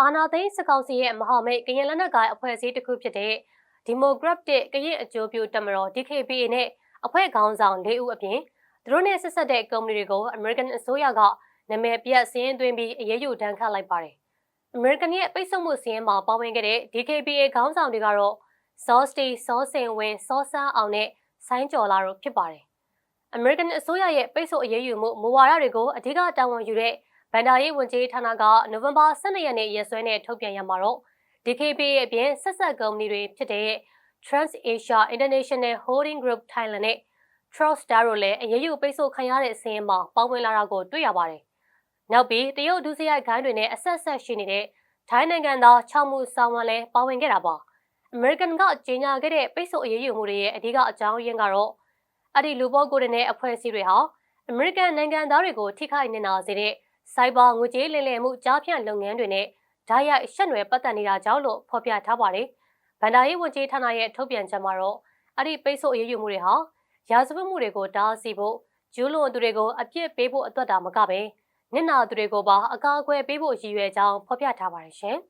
အာနာသိန်းစကောင်စီရဲ့မဟာမိတ်ကရင်လက်နက်ကိုင်အဖွဲ့အစည်းတစ်ခုဖြစ်တဲ့ဒီမိုကရက်တစ်ကရင်အကျိုးပြုတမတော် DKPA နဲ့အဖွဲ့ခေါင်းဆောင်၄ဦးအပြင်သူတို့နဲ့ဆက်ဆက်တဲ့ကုမ္ပဏီတွေကို American အစိုးရကနာမည်ပြတ်စင်းသွင်းပြီးအရေးယူဒဏ်ခတ်လိုက်ပါတယ်။ American ရဲ့ပိတ်ဆို့မှုစင်းမှာပါဝင်ခဲ့တဲ့ DKPA ခေါင်းဆောင်တွေကတော့စောစတီစောစင်ဝင်းစောဆန်းအောင်နဲ့ဆိုင်းကျော်လာတို့ဖြစ်ပါတယ်။ American အစိုးရရဲ့ပိတ်ဆို့အရေးယူမှုမူဝါဒတွေကိုအဓိကတာဝန်ယူတဲ့ ဗန်ဒါရေးဝန်ကြီးဌာနကနိုဝင်ဘာ12ရက်နေ့ရက်စွဲနဲ့ထုတ်ပြန်ရမှာတော့ DKPA အပြင်ဆက်ဆက်ကုမ္ပဏီတွေဖြစ်တဲ့ Trans Asia International Holding Group Thailand နဲ့ Trustar တို့လည်းအရေးယူပိတ်ဆို့ခံရတဲ့အစင်းမှာပါဝင်လာတာကိုတွေ့ရပါတယ်။နောက်ပြီးတရုတ်ဒုစရိုက်ဂိုင်းတွေနဲ့အဆက်ဆက်ရှိနေတဲ့ထိုင်းနိုင်ငံသား၆မှုဆောင်ဝန်လည်းပါဝင်ခဲ့တာပါ။ American ကကြီးညာခဲ့တဲ့ပိတ်ဆို့အရေးယူမှုတွေရဲ့အဓိကအကြောင်းရင်းကတော့အဲ့ဒီလူပုဂ္ဂိုလ်တွေနဲ့အဖွဲ့အစည်းတွေဟာ American နိုင်ငံသားတွေကိုထိခိုက်နေတာစေတဲ့ စိုက်ဘာငွေကြေးလည်လည်မှုကြားဖြန့်လုပ်ငန်းတွေနဲ့ဓာတ်ရိုက်ရှက်နွယ်ပတ်သက်နေတာကြောင့်လို့ဖော်ပြထားပါတယ်။ဗန္ဒာရေးဝန်ကြီးဌာနရဲ့ထုတ်ပြန်ချက်မှာတော့အဲ့ဒီပိတ်ဆို့အရေးယူမှုတွေဟာရာဇဝတ်မှုတွေကိုတားဆီးဖို့ကျူးလွန်သူတွေကိုအပြစ်ပေးဖို့အတွက်တာမကပဲနစ်နာသူတွေကိုပါအကာအကွယ်ပေးဖို့ရည်ရွယ်ကြောင်းဖော်ပြထားပါတယ်ရှင်။